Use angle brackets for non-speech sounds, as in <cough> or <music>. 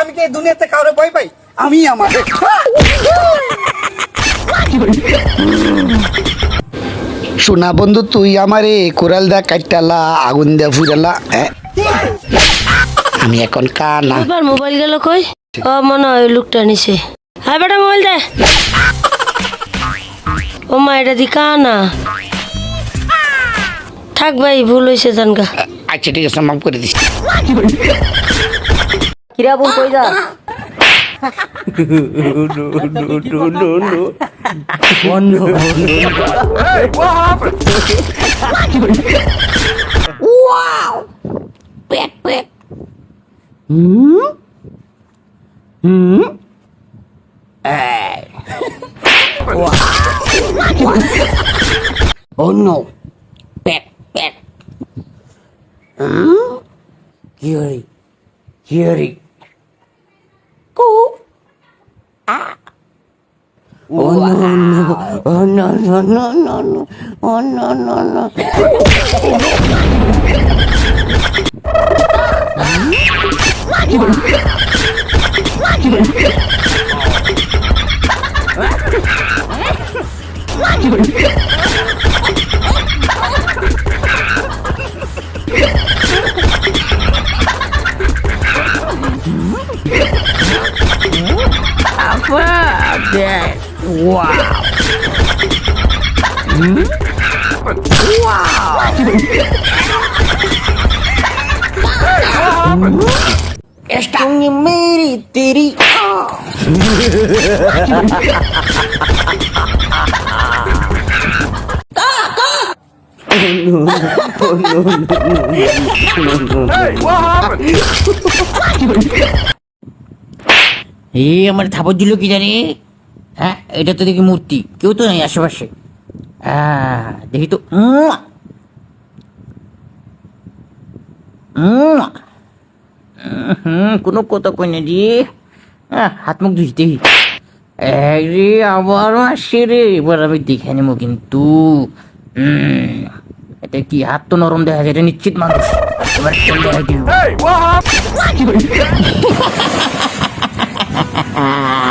আমি কি দুনিয়াতে কারও ভয় পাই? আমি আমার। শোনা বন্ধু তুই আমারে কোরাল দা কাটটালা আগুন দা ফুরালা আমি এখন কানা। এবার মোবাইল গেল কই? ও মনে হয় লোকটা নিছে। হ্যাঁ বেটা মোবাইল দে। ও মা এটা দি কানা। থাক ভাই ভুল হয়েছে জানগা। আচ্ছা ঠিক আছে মাফ করে দিস। কিরা বোন কই যা Oh <laughs> no. Pet, pet. Hmm? Yuri. Yuri. Oh no no! oh no no, no, oh no, no no! Dad. Wow. Hmm? Wow. Esta ni meri teri. no, no, no, no, no, no, Hey, what happened? এই আমার থাপড় দিল কি জানি হ্যাঁ এটা তো দেখি মূর্তি কেউ তো নেই আশেপাশে। দেখি তো। হুম কোনো কথা কই না রে। হাত মুখ ধুই দেখি। রে আবারও আসছে রে এবার আমি দেখে নেব কিন্তু। উম, এটা কি হাত তো নরম দেখা যায় এটা নিশ্চিত মানুষ। এবার কেন দেখা Ah!